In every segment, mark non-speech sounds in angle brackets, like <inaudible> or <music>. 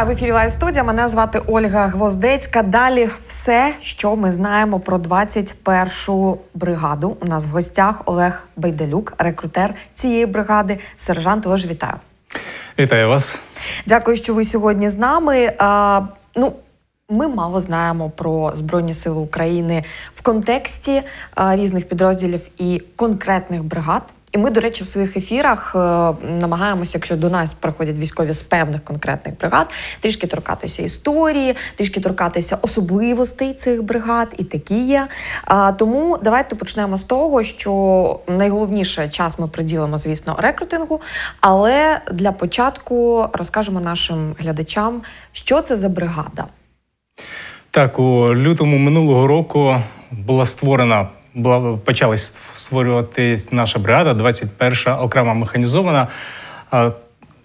Вітаю в ефірі Лайв студія. Мене звати Ольга Гвоздецька. Далі все, що ми знаємо про 21-шу бригаду. У нас в гостях Олег Байдалюк, рекрутер цієї бригади. Сержант Олеж, вітаю. Вітаю вас. Дякую, що ви сьогодні з нами. А, ну, ми мало знаємо про Збройні Сили України в контексті а, різних підрозділів і конкретних бригад. І ми, до речі, в своїх ефірах е, намагаємося, якщо до нас приходять військові з певних конкретних бригад, трішки торкатися історії, трішки торкатися особливостей цих бригад, і такі є. Тому давайте почнемо з того, що найголовніше час ми приділимо, звісно, рекрутингу. Але для початку розкажемо нашим глядачам, що це за бригада. Так, у лютому минулого року була створена, була почалась створюватись наша бригада, 21-ша окрема механізована.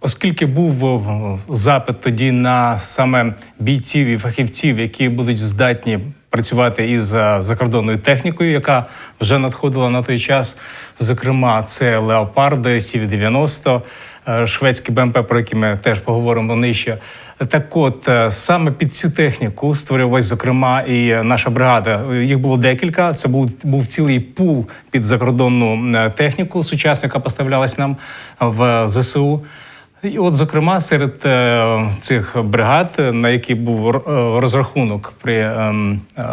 Оскільки був запит тоді на саме бійців і фахівців, які будуть здатні працювати із е, закордонною технікою, яка вже надходила на той час. Зокрема, це леопарди, сів 90 е, шведські БМП, про які ми теж поговоримо нижче. Так, от е, саме під цю техніку створювалась, зокрема, і наша бригада. Їх було декілька. Це був був цілий пул під закордонну е, техніку сучасну, яка поставлялась нам в ЗСУ. І от, зокрема, серед е, цих бригад, на які був е, розрахунок при е, е,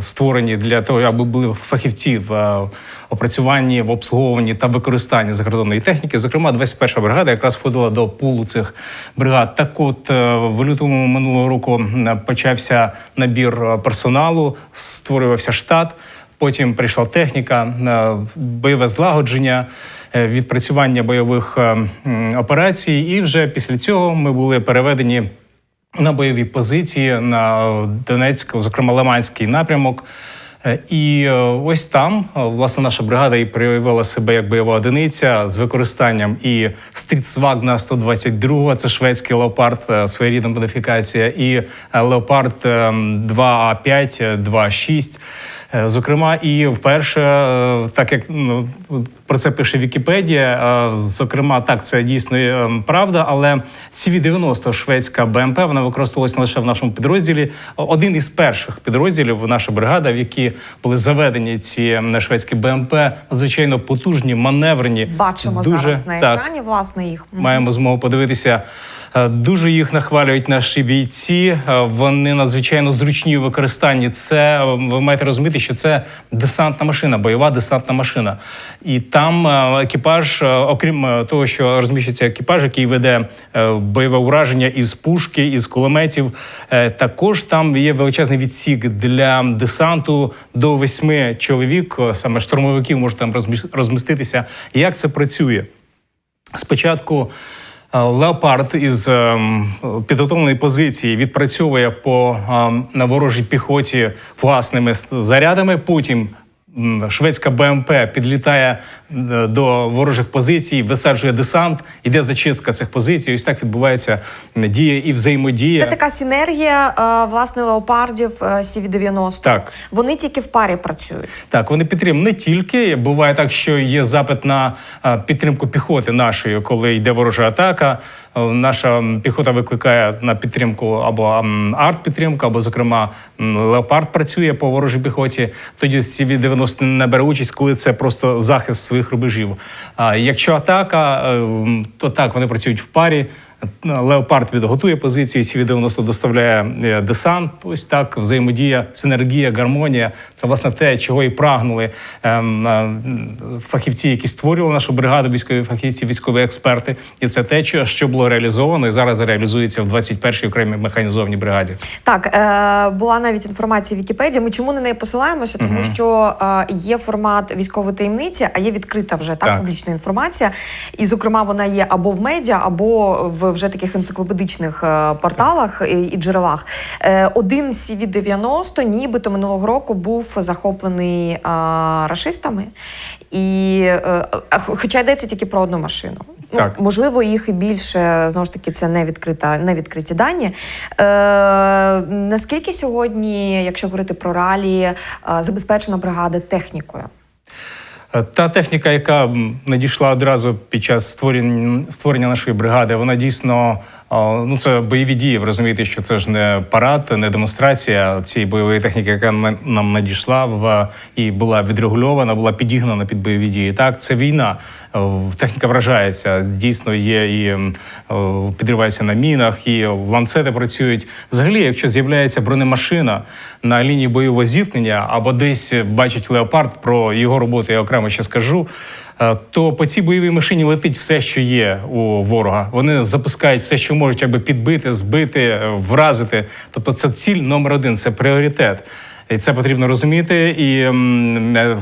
створенні для того, аби були фахівці в е, опрацюванні, в обслуговуванні та використанні закордонної техніки, зокрема, 21 бригада якраз входила до пулу цих бригад. Так, от е, в лютому минулого року почався набір е, персоналу, створювався штат. Потім прийшла техніка, е, бойове злагодження, е, відпрацювання бойових е, операцій. І вже після цього ми були переведені на бойові позиції на Донецьк, зокрема Лиманський напрямок. І ось там власне наша бригада і проявила себе як бойова одиниця з використанням і Стрітсвагна 122, це шведський леопард, своєрідна модифікація, і леопард е, 2А5, е, 2А6. Е, Зокрема, і вперше, е, так як ну, про це пише Вікіпедія, е, зокрема, так це дійсно е, правда, але CV-90 шведська БМП вона використовувалася не лише в нашому підрозділі. Один із перших підрозділів наша бригада, в які були заведені ці шведські БМП, надзвичайно потужні, маневрені. Бачимо дуже, зараз на так, екрані власне їх. Маємо змогу подивитися. Е, Дуже їх нахвалюють наші бійці. Вони надзвичайно зручні у використанні. Це ви маєте розуміти, що це десантна машина, бойова десантна машина. І там е, екіпаж, е, окрім е, того, що розміщується екіпаж, який веде бойове ураження із пушки, із кулеметів. Також там є величезний відсік для десанту до восьми чоловік. Саме штурмовиків може там розміс- розміститися. Як це працює? Спочатку леопард із підготовленої позиції відпрацьовує по на ворожій піхоті власними зарядами. Потім шведська БМП підлітає е, до ворожих позицій, висаджує десант, іде зачистка цих позицій. Ось так відбувається дія і взаємодія. Це така синергія е, власне леопардів е, CV-90. Так. Вони тільки в парі працюють. Так, вони підтримують не тільки. Буває так, що є запит на підтримку піхоти нашої, коли йде ворожа атака. Наша піхота викликає на підтримку або арт-підтримку, або, зокрема, леопард працює по ворожій піхоті. Тоді CV-90 не бере участь, коли це просто захист своїх рубежів. Якщо атака, е, то так вони працюють в парі. Леопард підготує позиції, CV-90 доставляє е, десант. Ось так взаємодія, синергія, гармонія. Це власне те, чого і прагнули ем, е, фахівці, які створювали нашу бригаду, військові фахівці, військові експерти. І це те, що- що було реалізовано і зараз реалізується в 21-й окремій механізованій бригаді. Так, е, була навіть інформація в Вікіпедії. Ми чому на неї посилаємося? Тому що е, є формат військової таємниці, а є відкрита вже так, Так. публічна інформація. І, зокрема, вона є або в медіа, або в вже таких енциклопедичних е, порталах і, джерелах. Е, один з CV-90 нібито минулого року був захоплений е, рашистами. І, хоча йдеться тільки про одну машину. Ну, можливо, їх і більше знову ж таки це не відкрита, не відкриті дані. Е, наскільки сьогодні, якщо говорити про ралі, е, забезпечена бригада технікою? Е, Та техніка, яка надійшла одразу під час створення, створення нашої бригади, вона дійсно ну це бойові дії. Ви розумієте, що це ж не парад, не демонстрація цієї бойової техніки, яка нам- надійшла в і була відрегульована, була підігнана під бойові дії. Так, це війна. Е, Техніка вражається. Дійсно, є і е, підривається на мінах, і ланцети працюють. Взагалі, якщо з'являється бронемашина на лінії бойового зіткнення або десь бачить леопард про його роботу, я окремо ще скажу. Е, То по цій бойовій машині летить все, що є у ворога. Вони запускають все, що можуть, аби підбити, збити, е, вразити. Тобто, це ціль номер один, це пріоритет. І це потрібно розуміти. І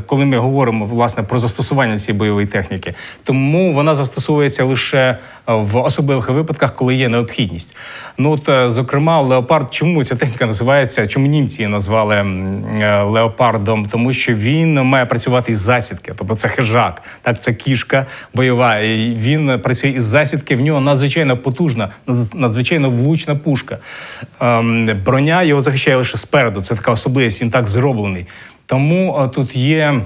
коли ми говоримо власне про застосування цієї бойової техніки, тому вона застосовується лише е, в особливих випадках, коли є необхідність. Ну от, е, зокрема, леопард, чому ця техніка називається? Чому німці її назвали е, леопардом? Тому що він має працювати із засідки, тобто це хижак, так це кішка бойова. І він працює із засідки. В нього надзвичайно потужна, надзвичайно влучна пушка. Ем, броня його захищає лише спереду. Це така особливість. Він так зроблений. Тому е, тут є.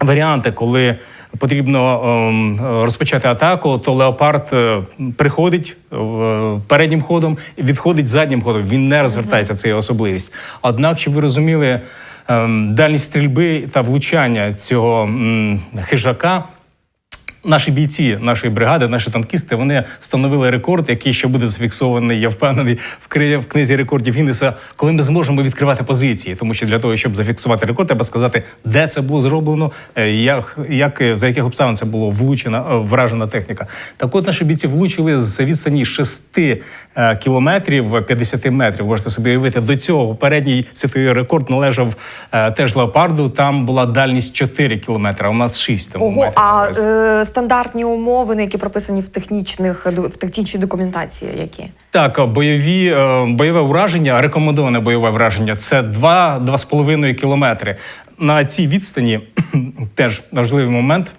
Варіанти, коли потрібно ем, розпочати атаку, то леопард е, приходить е, переднім ходом і відходить заднім ходом. Він не розвертається, це особливість. Однак, щоб ви розуміли, ем, дальність стрільби та влучання цього хижака. Наші бійці нашої бригади, наші танкісти, вони встановили рекорд, який ще буде зафіксований, я впевнений, в кри- в книзі рекордів Гіннеса, коли ми зможемо відкривати позиції. Тому що для того, щоб зафіксувати рекорд, треба сказати, де це було зроблено, е, як, як е, за яких обставин це було влучена е, вражена техніка. Так от наші бійці влучили з відстані 6 е, кілометрів 50 метрів. Можете собі уявити, до цього попередній світовий рекорд належав теж леопарду. Там була дальність 4 кілометри, а у нас 6. Тому Ого, на а стандартні умови, які прописані в технічних в технічній документації, які Так, бойові е, бойове ураження, рекомендоване бойове враження це 2-2,5 кілометри. На цій відстані <clears throat> теж важливий момент.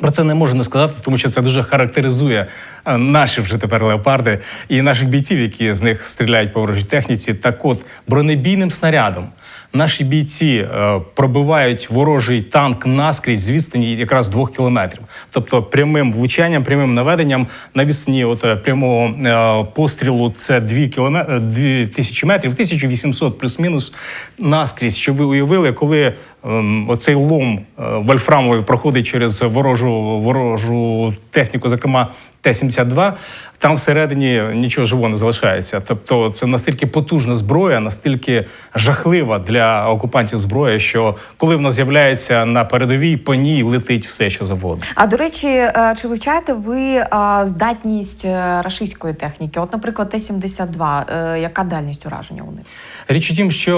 Про це не можу не сказати, тому що це дуже характеризує е, наші вже тепер леопарди і наших бійців, які з них стріляють по ворожій техніці. Так от бронебійним снарядом наші бійці е, пробивають ворожий танк наскрізь з відстані якраз двох кілометрів. Тобто прямим влучанням, прямим наведенням на відстані от е, прямого е, пострілу це 2 кілометри, 2 тисячі метрів, 1800 плюс-мінус наскрізь. Щоб ви уявили, коли ем, оцей лом вольфрамовий проходить через ворожу ворожу техніку, зокрема Т-72, там всередині нічого живого не залишається. Тобто, це настільки потужна зброя, настільки жахлива для окупантів зброя, що коли вона з'являється на передовій, по ній летить все, що завгодно. А до речі, е, чи вивчаєте ви е, здатність е, рашистської техніки? От, наприклад, Т-72, е, яка дальність ураження у них? Річ у тім, що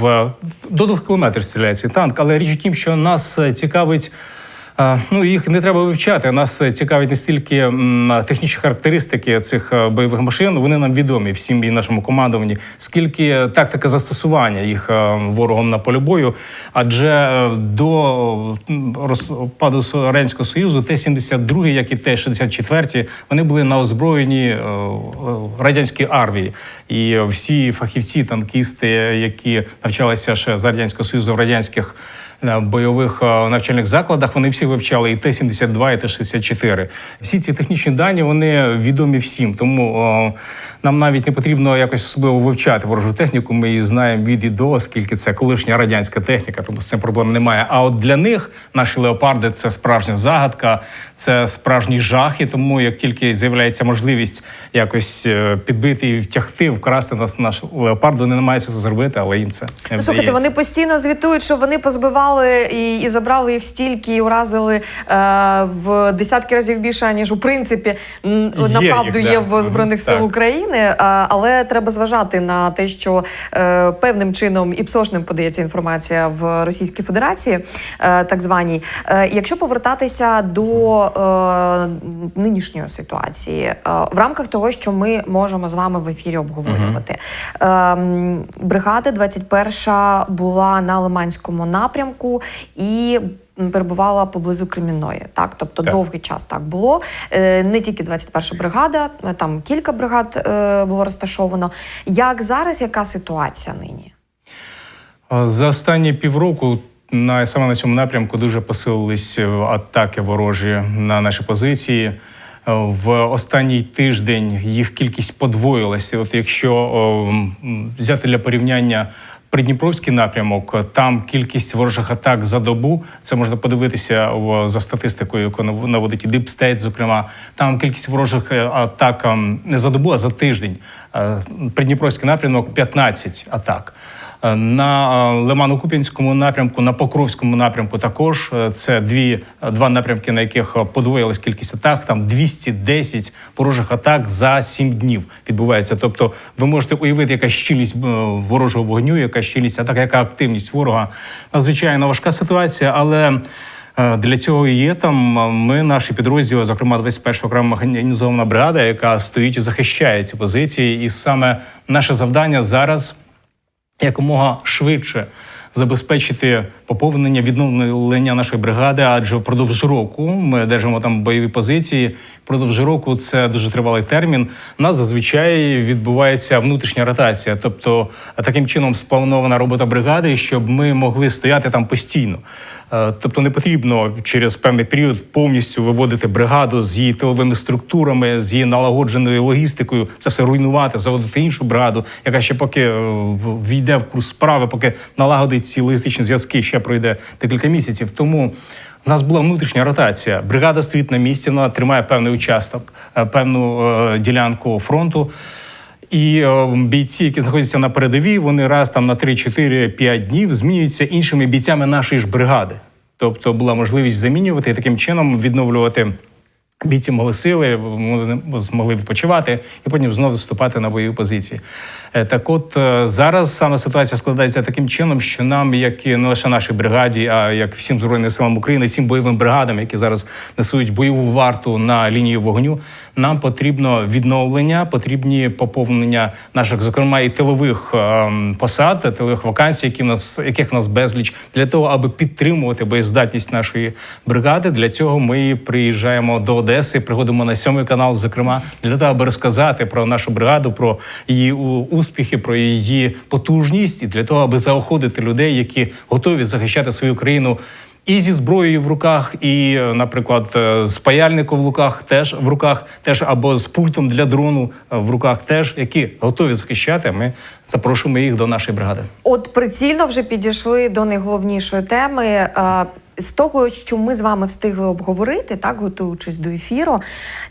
в до двох кілометрів стріляє цей танк, але річ у тім, що нас цікавить. Е, Ну, їх не треба вивчати. Нас е, цікавить не стільки технічні характеристики цих е, бойових машин. Вони нам відомі всім і нашому командуванні, скільки тактика застосування їх е, ворогом на полі бою. Адже е, до розпаду Радянського Союзу Т-72, як і Т-64, вони були на озброєнні е, е, радянської армії. І всі фахівці, танкісти, які навчалися ще з радянського союзу в радянських е, бойових е, навчальних закладах, вони всі вивчали і Т-72, і Т-64. Всі ці технічні дані вони відомі всім. Тому е, нам навіть не потрібно якось особливо вивчати ворожу техніку. Ми її знаємо від і до, оскільки це колишня радянська техніка, тому з цим проблем немає. А от для них наші леопарди це справжня загадка, це справжній жах. І тому, як тільки з'являється можливість якось е, підбити і втягти, вкрасти нас наш леопард, вони намагаються це зробити, але їм це не Ну, слухайте, вдається. вони постійно звітують, що вони позбивали і, і забрали їх стільки, і уразили е, в десятки разів більше, ніж у принципі м, Є направду їх, да. є в збройних сил так. України. Е, але треба зважати на те, що е, певним чином і псошним подається інформація в Російській Федерації, е, так званій. Е, якщо повертатися до е, нинішньої ситуації, е, в рамках того, що ми можемо з вами в ефірі обговорювати. Ем, бригада 21 була на Лиманському напрямку і. Перебувала поблизу Кремінної, так тобто Так. довгий час так було. Е, Не тільки 21 бригада, е, там кілька бригад е, було розташовано. Як зараз, яка ситуація нині? За останні півроку на саме на цьому напрямку дуже посилились атаки ворожі на наші позиції. В останній тиждень їх кількість подвоїлася. От якщо о, взяти для порівняння Придніпровський напрямок, там кількість ворожих атак за добу. Це можна подивитися в- за статистикою, яку нав- наводить State, зокрема. Там кількість ворожих е, атак ем, не за добу, а за тиждень. Е, Придніпровський напрямок 15 атак. Е, На е, Лимано-Куп'янському напрямку, на Покровському напрямку також Е, це дві два напрямки, на яких подвоїлась кількість атак. Там 210 ворожих атак за 7 днів відбувається. Тобто, ви можете уявити, яка щільність ворожого вогню, яка щільність атак, яка активність ворога. Надзвичайно важка ситуація, але. Для цього і є там ми, наші підрозділи, зокрема 21 окрема механізована бригада, яка стоїть і захищає ці позиції. І саме наше завдання зараз якомога швидше забезпечити поповнення відновлення нашої бригади, адже впродовж року ми держимо там бойові позиції. Впродовж року це дуже тривалий термін. У нас зазвичай відбувається внутрішня ротація, тобто таким чином спланована робота бригади, щоб ми могли стояти там постійно. Е, Тобто не потрібно через певний період повністю виводити бригаду з її тиловими структурами, з її налагодженою логістикою, це все руйнувати, заводити іншу бригаду, яка ще поки е, війде в курс справи, поки налагодить ці логістичні зв'язки, ще пройде декілька місяців. Тому у нас була внутрішня ротація. Бригада стоїть на місці, вона тримає певний участок, е, певну ділянку фронту. І е, бійці, які знаходяться на передовій, вони раз там на 3-4-5 днів змінюються іншими бійцями нашої ж бригади. Тобто була можливість замінювати і таким чином відновлювати. Бійці могли сили, змогли відпочивати і потім знову заступати на бойові позиції. Е, Так, от е, зараз саме ситуація складається таким чином, що нам, як і не лише нашій бригаді, а як всім збройним силам України, всім бойовим бригадам, які зараз несуть бойову варту на лінії вогню, нам потрібно відновлення, потрібні поповнення наших, зокрема, і тилових ем, посад, тилових вакансій, які в нас яких в нас безліч, для того, аби підтримувати боєздатність нашої бригади. Для цього ми приїжджаємо до Одеси, приходимо на сьомий канал, зокрема, для того, аби розказати про нашу бригаду, про її успіхи, про її потужність, і для того, аби заохотити людей, які готові захищати свою країну. І зі зброєю в руках, і, е, наприклад, е, з паяльником в руках теж в руках, теж або з пультом для дрону е, в руках, теж які готові захищати. Ми запрошуємо їх до нашої бригади. От прицільно вже підійшли до найголовнішої теми. З того, що ми з вами встигли обговорити, так готуючись до ефіру,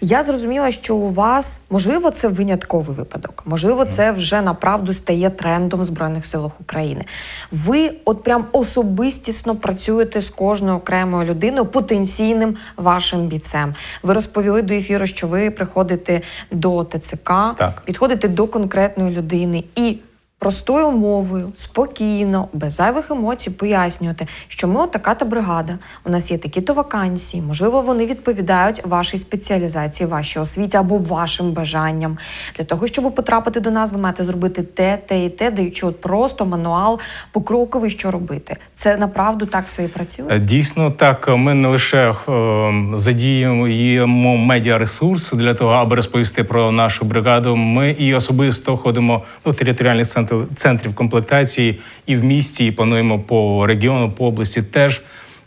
я зрозуміла, що у вас можливо це винятковий випадок, можливо, це вже направду стає трендом в збройних силах України. Ви, от прям особистісно працюєте з кожною окремою людиною, потенційним вашим бійцем. Ви розповіли до ефіру, що ви приходите до ТЦК, Так. підходите до конкретної людини і простою мовою, спокійно, без зайвих емоцій пояснювати, що ми от така-то бригада, у нас є такі-то вакансії, можливо, вони відповідають вашій спеціалізації, вашій освіті або вашим бажанням. Для того, щоб потрапити до нас, ви маєте зробити те, те і те, даючи от просто мануал покроковий, що робити. Це направду так все і працює. Е, Дійсно, так ми не лише е, задіємо медіаресурс для того, аби розповісти про нашу бригаду. Ми і особисто ходимо до територіальних центрів, центрів комплектації і в місті, і плануємо по регіону, по області теж.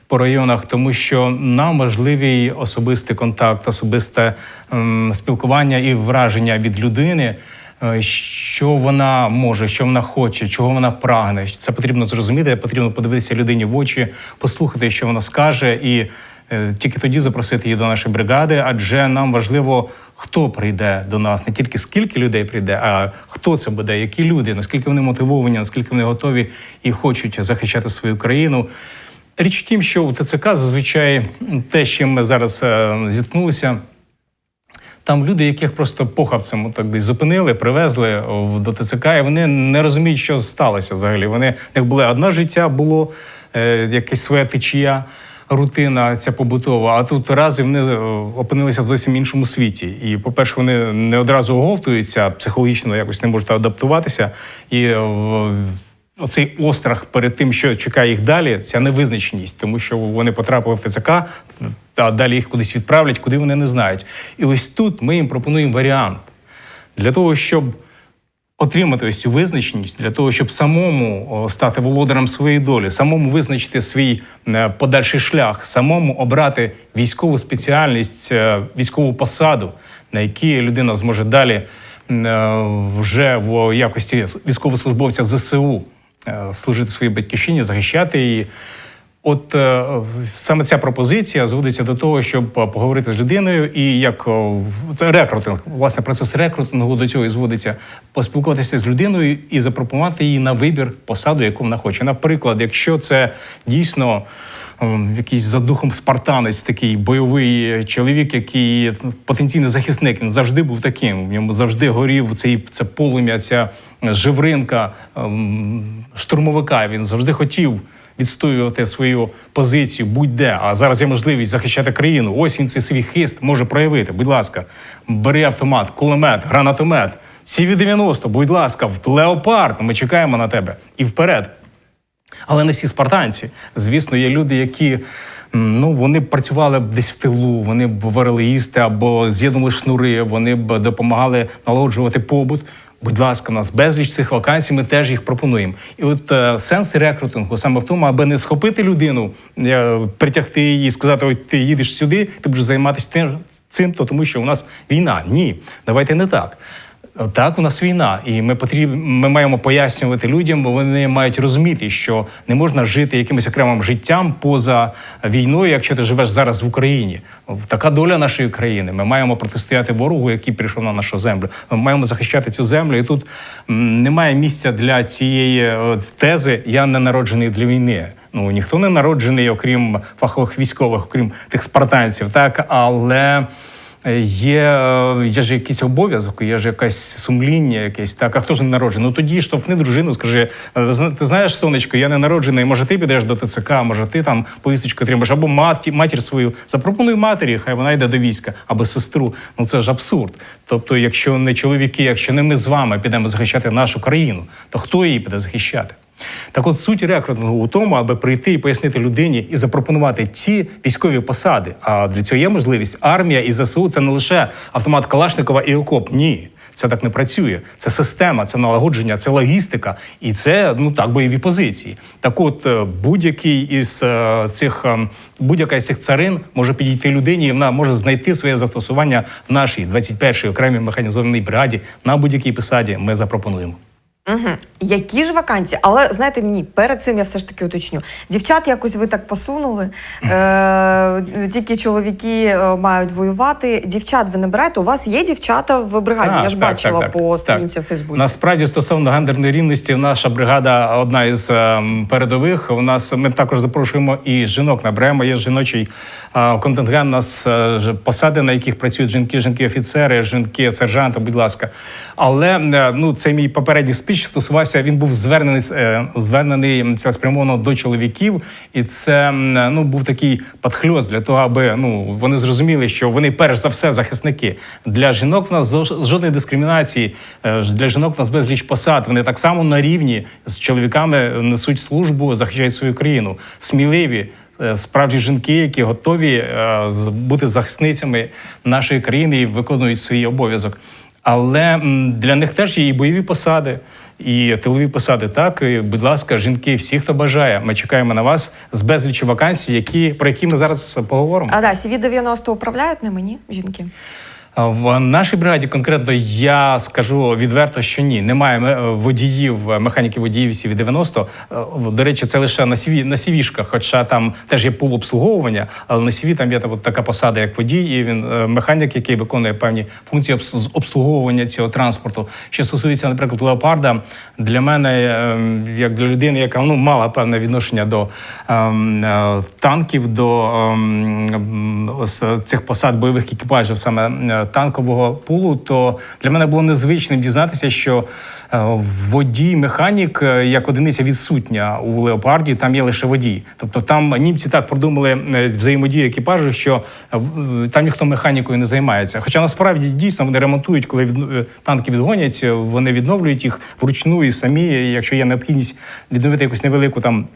По районах, тому що нам важливий особистий контакт, особисте ем, спілкування і враження від людини, е, що вона може, що вона хоче, чого вона прагне. Це потрібно зрозуміти, потрібно подивитися людині в очі, послухати, що вона скаже, і е, тільки тоді запросити її до нашої бригади, адже нам важливо, хто прийде до нас, не тільки скільки людей прийде, а хто це буде, які люди, наскільки вони мотивовані, наскільки вони готові і хочуть захищати свою країну. Річ в тім, що у ТЦК зазвичай те, з чим ми зараз е, зіткнулися. Там люди, яких просто похабцем так десь зупинили, привезли до ТЦК, і вони не розуміють, що сталося взагалі. Вони як були одне життя, було е, якась своя течія, рутина ця побутова. А тут раз і вони е, опинилися в зовсім іншому світі. І, по-перше, вони не одразу оговтуються, психологічно якось не можуть адаптуватися. І е, Оцей острах перед тим, що чекає їх далі, ця невизначеність, тому що вони потрапили в ТЦК, а далі їх кудись відправлять, куди вони не знають. І ось тут ми їм пропонуємо варіант для того, щоб отримати ось цю визначеність для того, щоб самому стати володарем своєї долі, самому визначити свій е, подальший шлях, самому обрати військову спеціальність, е, військову посаду, на якій людина зможе далі е, вже в якості військовослужбовця ЗСУ служити своїй батьківщині, захищати її. От е, саме ця пропозиція зводиться до того, щоб е, поговорити з людиною, і як це рекрутинг, власне, процес рекрутингу до цього і зводиться, поспілкуватися з людиною і запропонувати їй на вибір посаду, яку вона хоче. Наприклад, якщо це дійсно якийсь за духом спартанець, такий бойовий чоловік, який потенційний захисник, він завжди був таким. В ньому завжди горів цей це полум'я, ця живринка ем, штурмовика. Він завжди хотів відстоювати свою позицію будь-де. А зараз є можливість захищати країну. Ось він цей свій хист може проявити. Будь ласка, бери автомат, кулемет, гранатомет, CV-90, будь ласка, в леопард. Ми чекаємо на тебе і вперед. Але не всі спартанці. Звісно, є люди, які ну вони працювали б десь в тилу, вони б варили їсти або з'єднували шнури, вони б допомагали налагоджувати побут. Будь ласка, у нас безліч цих вакансій, ми теж їх пропонуємо. І от е, сенс рекрутингу саме в тому, аби не схопити людину, е, притягти її сказати: Ой, ти їдеш сюди, ти будеш займатися тим, цим, то тому що у нас війна. Ні, давайте не так. Так, у нас війна, і ми потріб... ми маємо пояснювати людям, бо вони мають розуміти, що не можна жити якимось окремим життям поза війною, якщо ти живеш зараз в Україні. Така доля нашої країни. Ми маємо протистояти ворогу, який прийшов на нашу землю. Ми маємо захищати цю землю. І тут немає місця для цієї е, тези Я не народжений для війни. Ну ніхто не народжений, окрім фахових військових, окрім тих спартанців, так але. Є, е, є ж якийсь обов'язок, є ж якесь сумління, якесь так. А хто ж не народжений? Ну тоді штовхни дружину, скажи: «Е, ти знаєш, сонечко, я не народжений. Може, ти підеш до ТЦК, може, ти там повісточку отримаєш, або маті, матір свою. Запропонуй матері, хай вона йде до війська, або сестру. Ну це ж абсурд. Тобто, якщо не чоловіки, якщо не ми з вами підемо захищати нашу країну, то хто її піде захищати? Так от суть рекрутингу у тому, аби прийти і пояснити людині і запропонувати ці військові посади. А для цього є можливість. Армія і ЗСУ це не лише автомат Калашникова і окоп. Ні. Це так не працює. Це система, це налагодження, це логістика, і це ну так бойові позиції. Так, от е, будь-який із е, цих е, будь-яка із цих царин може підійти людині, і вона може знайти своє застосування в нашій 21-й окремій механізованій бригаді на будь-якій посаді. Ми запропонуємо. Угу. Які ж вакансії? Але знаєте, ні, перед цим я все ж таки уточню. Дівчат якось ви так посунули. Е, тільки чоловіки е, мають воювати. Дівчат ви не берете. У вас є дівчата в бригаді. Так, я ж так, бачила так, так. по сторінці в Фейсбуці. Насправді, стосовно гендерної рівності, наша бригада одна із ем, передових. У нас ми також запрошуємо і жінок наберемо. Є жіночий е, контингент. У нас е, посади, на яких працюють жінки, жінки офіцери, жінки сержанти. Будь ласка. Але е, ну це мій попередній спіч стосувався. Він був звернений е, звернений цілеспрямовано до чоловіків, і це ну був такий подхльост для того, аби ну вони зрозуміли, що вони перш за все захисники. Для жінок в нас жодної дискримінації. Е, Для жінок в нас безліч посад. Вони так само на рівні з чоловіками несуть службу, захищають свою країну. Сміливі. е, Справді жінки, які готові е, бути захисницями нашої країни і виконують свій обов'язок. Але для них теж є і бойові посади, і тилові посади. Так, і, будь ласка, жінки, всі, хто бажає, ми чекаємо на вас з безлічі вакансій, які про які ми зараз поговоримо. А да, CV-90 управляють не мені, жінки. В нашій бригаді конкретно я скажу відверто, що ні, немає е, водіїв, е, механіків водіїв CV 90. Е, До речі, це лише на CV, на CV-шках, хоча там теж є пул обслуговування, але на CV там є та- от така посада, як водій, і він механік, який виконує певні функції з обслуговування цього транспорту. Що стосується, наприклад, леопарда, для мене, е, як для людини, яка ну мала певне відношення до ем, танків, до ем, цих посад бойових екіпажів, саме танкового пулу, то для мене було незвичним дізнатися, що е, водій, механік е, як одиниця відсутня у леопарді, там є лише водій. Тобто там німці так продумали е, взаємодію екіпажу, що там ніхто механікою не займається. Хоча насправді дійсно вони ремонтують, коли танки відгонять, вони відновлюють їх вручну і самі, якщо є необхідність відновити якусь невелику там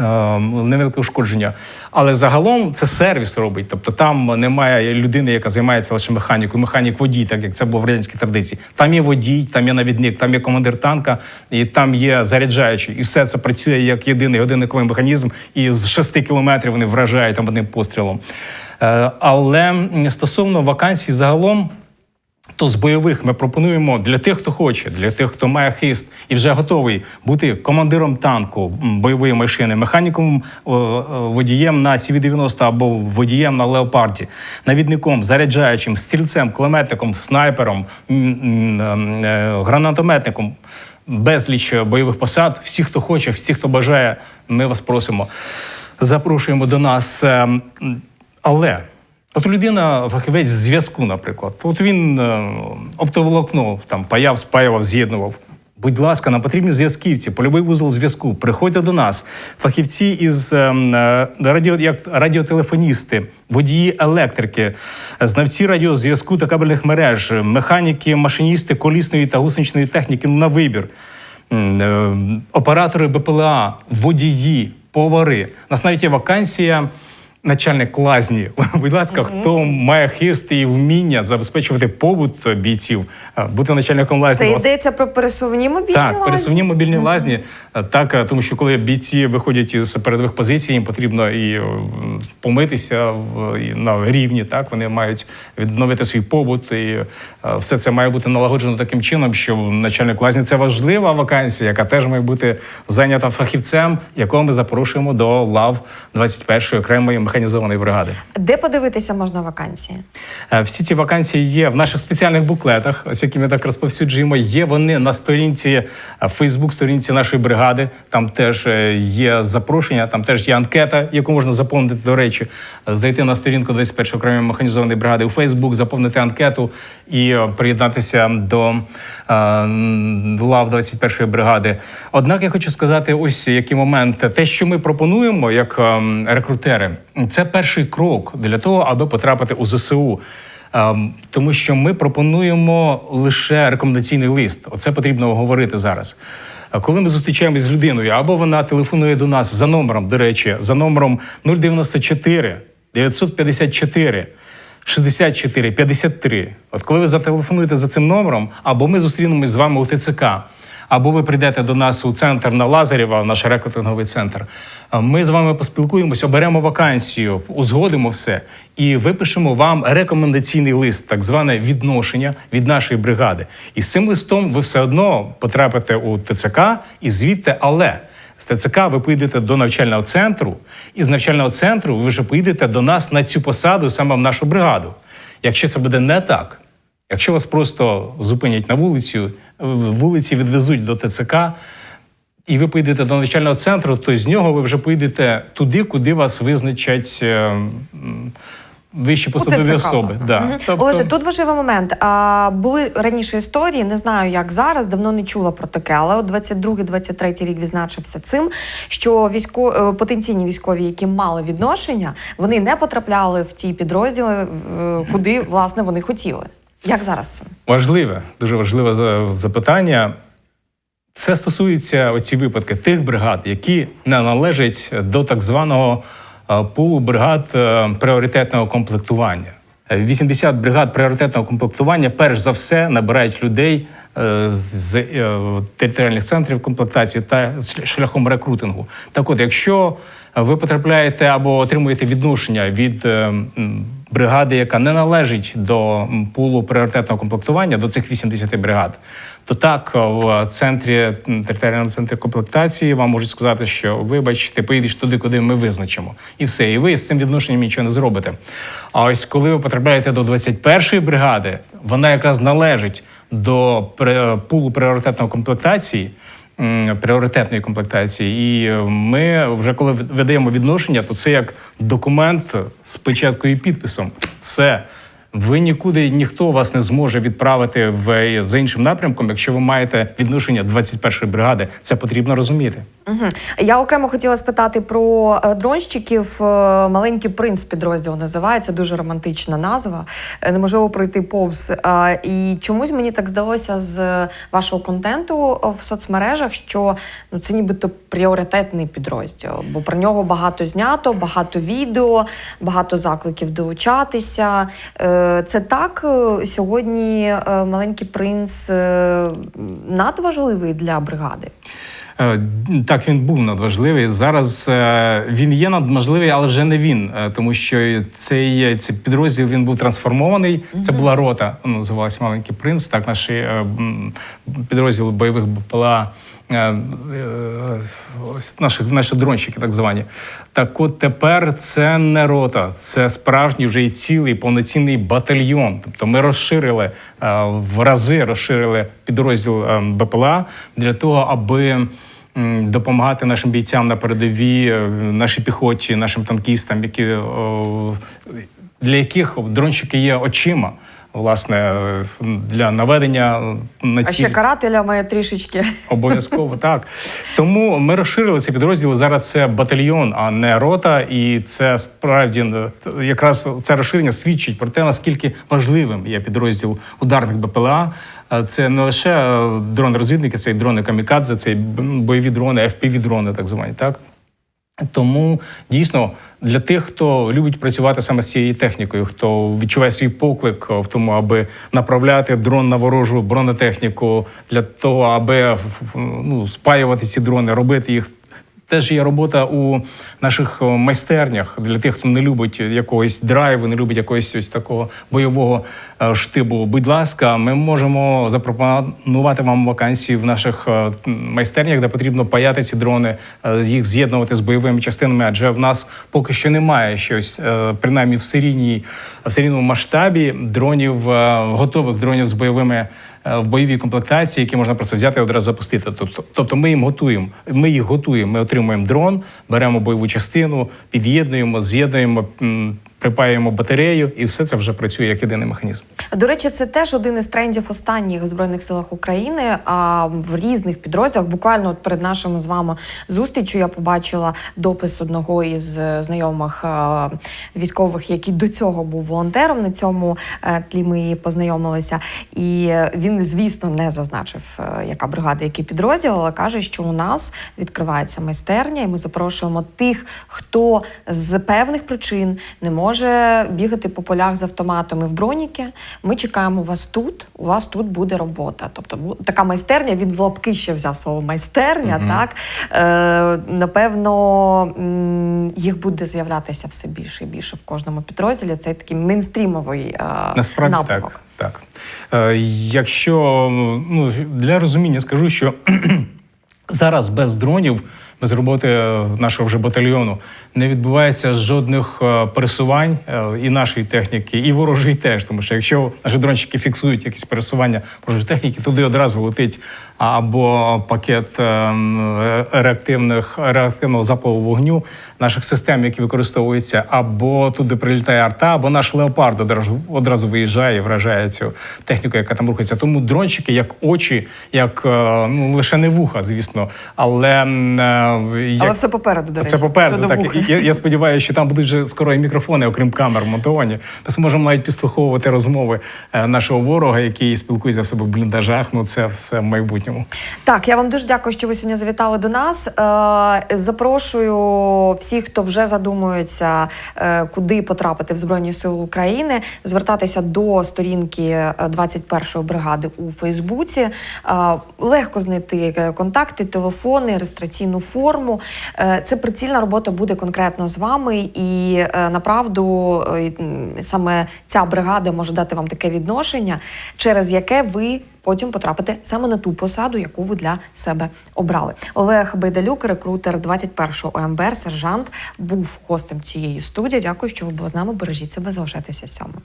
невелике ушкодження. Але загалом це сервіс робить. Тобто там немає людини, яка займається лише механікою, механік водій, так як це було в радянській традиції. Там є водій, там є навідник, там є командир танка, і там є заряджаючий. І все це працює як єдиний годинниковий механізм, і з 6 кілометрів вони вражають там одним пострілом. Е, Але стосовно вакансій загалом. То з бойових ми пропонуємо для тих, хто хоче, для тих, хто має хист і вже готовий бути командиром танку бойової машини, механіком о, о, водієм на CV-90 або водієм на леопарді, навідником, заряджаючим, стрільцем, кулеметником, снайпером, е, гранатометником. Безліч бойових посад. Всі, хто хоче, всі, хто бажає, ми вас просимо. Запрошуємо до нас. Ем, Але От людина фахівець зв'язку, наприклад. От він е, оптоволокно там паяв, спаював, з'єднував. Будь ласка, нам потрібні зв'язківці, польовий вузол зв'язку. Приходьте до нас. Фахівці із ем, е, радіо, як радіотелефоністи, водії електрики, знавці радіозв'язку та кабельних мереж, механіки, машиністи колісної та гусеничної техніки на вибір. Е, оператори БПЛА, водії, повари. У нас навіть є вакансія. Начальник лазні, <laughs> будь ласка, хто має хист і вміння забезпечувати побут бійців, е, бути начальником лазні. Це йдеться про пересувні мобільні так, лазні? пересувні мобільні лазні. Е, Так, е, тому що коли бійці виходять із передових позицій, їм потрібно і помитися на рівні. Так вони мають відновити свій побут, і все це має бути налагоджено таким чином, що начальник лазні це важлива вакансія, яка теж має бути зайнята фахівцем, якого ми запрошуємо до лав 21-ї окремої механізованої бригади. Де подивитися можна вакансії? Е, Всі ці вакансії є в наших спеціальних буклетах, ось які ми так розповсюджуємо. Є вони на сторінці Фейсбук, сторінці нашої бригади. Там теж е, є запрошення, там теж є анкета, яку можна заповнити. До речі, Е, зайти на сторінку 21 окремої механізованої бригади у Фейсбук, заповнити анкету і приєднатися до лав 21 бригади. Однак я хочу сказати, ось який момент. Те, що ми пропонуємо як ем, рекрутери, це перший крок для того, аби потрапити у ЗСУ. Ем, Тому що ми пропонуємо лише рекомендаційний лист. Оце потрібно говорити зараз. Е, Коли ми зустрічаємось з людиною, або вона телефонує до нас за номером, до речі, за номером 094 954 64 53. От коли ви зателефонуєте за цим номером, або ми зустрінемось з вами у ТЦК, або ви прийдете до нас у центр на Лазарєва, наш рекрутинговий центр. Ми з вами поспілкуємося, оберемо вакансію, узгодимо все і випишемо вам рекомендаційний лист, так зване відношення від нашої бригади. І з цим листом ви все одно потрапите у ТЦК і звідти, але. З ТЦК ви поїдете до навчального центру, і з навчального центру ви вже поїдете до нас на цю посаду, саме в нашу бригаду. Якщо це буде не так, якщо вас просто зупинять на вулицю, е, вулиці відвезуть до ТЦК, і ви поїдете до навчального центру, то з нього ви вже поїдете туди, куди вас визначать е, вищі посадові особи. Да. Тобто- Олеже, тут важливий момент. А, були раніше історії, не знаю, як зараз, давно не чула про таке, але от 22-23 рік відзначився цим, що військо, е, потенційні військові, які мали відношення, вони не потрапляли в ті підрозділи, куди власне вони хотіли. Як зараз це? Важливе, дуже важливе запитання. Це стосується оці випадки тих бригад, які не належать до так званого е, пулу бригад е, пріоритетного комплектування. Е, 80 бригад пріоритетного комплектування перш за все набирають людей е, з територіальних центрів комплектації та шляхом рекрутингу. Так от, якщо ви потрапляєте або отримуєте відношення від бригади, яка не належить до пулу пріоритетного комплектування, до цих 80 бригад, то так в центрі територіальному центрі комплектації вам можуть сказати, що вибач, ти поїдеш туди, куди ми визначимо, і все. І ви з цим відношенням нічого не зробите. А ось коли ви потрапляєте до 21-ї бригади, вона якраз належить до пулу пріоритетної комплектації. Пріоритетної комплектації, і е, ми вже коли видаємо відношення, то це як документ з печаткою і підписом. Все Ви нікуди ніхто вас не зможе відправити в за іншим напрямком, якщо ви маєте відношення 21-ї бригади. Це потрібно розуміти. Угу. Я окремо хотіла спитати про е, дронщиків. Е, Маленький принц підрозділ називається дуже романтична назва. Е, Неможливо пройти повз. І чомусь мені так здалося з вашого контенту в соцмережах, що ну це нібито пріоритетний підрозділ, бо про нього багато знято, багато відео, багато закликів долучатися. Це так Е, сьогодні е, маленький принц е, надважливий для бригади. Так, він був надважливий. Зараз він є надважливий, але вже не він, тому що цей, цей підрозділ він був трансформований. Це була рота, називалась Маленький принц. Так, наші підрозділи бойових БПЛА. Е, е, Наші, наші дронщики, так звані. Так от тепер це не рота, це справжній вже і цілий повноцінний батальйон. Тобто ми розширили е, в рази розширили підрозділ БПЛА для того, аби допомагати нашим бійцям на передовій, нашій піхоті, нашим танкістам, які для яких дронщики є очима. Власне, для наведення на А ціль. ще карателями трішечки. Обов'язково так. <laughs> Тому ми розширили цей підрозділ. Зараз це батальйон, а не рота. І це справді е, якраз це розширення свідчить про те, наскільки важливим є підрозділ ударних БПЛА. Е, Це не лише е, дрони-розвідники, це й дрони камікадзе, це й бойові дрони, FPV-дрони, так звані, так. Тому дійсно для тих, хто любить працювати саме з цією технікою, хто відчуває свій поклик в тому, аби направляти дрон на ворожу бронетехніку, для того, аби ну, спаювати ці дрони, робити їх. Теж є робота у наших майстернях для тих, хто не любить якогось драйву, не любить якогось ось такого бойового е, штибу. Будь ласка, ми можемо запропонувати вам вакансії в наших е, майстернях, де потрібно паяти ці дрони, е, їх з'єднувати з бойовими частинами. Адже в нас поки що немає щось, принаймні в серійній в серійному масштабі дронів, готових дронів з бойовими в бойовій комплектації, які можна просто взяти і одразу запустити. Тобто, тобто ми їм готуємо. Ми їх готуємо. Ми отримуємо дрон, беремо бойову частину, під'єднуємо, з'єднуємо, припаюємо батарею, і все це вже працює як єдиний механізм. До речі, це теж один із трендів останніх в збройних силах України. А в різних підрозділах, буквально от перед нашими з вами зустрічю, я побачила допис одного із е, знайомих е, військових, який до цього був волонтером. На цьому е, тлі ми познайомилися. І він, звісно, не зазначив, яка бригада, який підрозділ, але каже, що у нас відкривається майстерня, і ми запрошуємо тих, хто з певних причин не може бігати по полях з автоматами в броніки. Ми чекаємо вас тут. У вас тут буде робота. Тобто така майстерня. Він в лапки ще взяв слово майстерня. Мгм. Так е, напевно їх буде з'являтися все більше і більше в кожному підрозділі. Це такий мейнстрімовий е, Насправді напрямок. так. так. Е, якщо ну, для розуміння скажу, що <clears throat> зараз без дронів, без роботи е, нашого вже батальйону не відбувається жодних е, пересувань е, і нашої техніки, і ворожої теж. Тому що якщо наші дронщики фіксують якісь пересування ворожої техніки, туди одразу летить або пакет реактивних реактивного запалу вогню наших систем, які використовуються, або туди прилітає арта, або наш леопард одразу, одразу виїжджає і вражає цю техніку, яка там рухається. Тому дрончики, як очі, як ну лише не вуха, звісно, але як... Але все попереду, до речі. Це попереду. щодо Так я, я сподіваюся, що там будуть вже скоро і мікрофони, окрім камер, монтовані. Ми зможемо навіть підслуховувати розмови е, нашого ворога, який спілкується в себе в бліндажах. Ну це все в майбутньому. Так, я вам дуже дякую, що ви сьогодні завітали до нас. Е, Запрошую всіх, хто вже задумується, е, куди потрапити в Збройні Сили України, звертатися до сторінки е, 21-ї бригади у Фейсбуці. Легко знайти контакти, телефони, реєстраційну форму. Е, Це прицільна робота буде конкретно з вами, і е, направду е, саме ця бригада може дати вам таке відношення, через яке ви потім потрапите саме на ту посаду, яку ви для себе обрали. Олег Байдалюк, рекрутер 21-го ОМБР, сержант, був гостем цієї студії. Дякую, що ви були з нами. Бережіть себе, залишайтеся сьомим.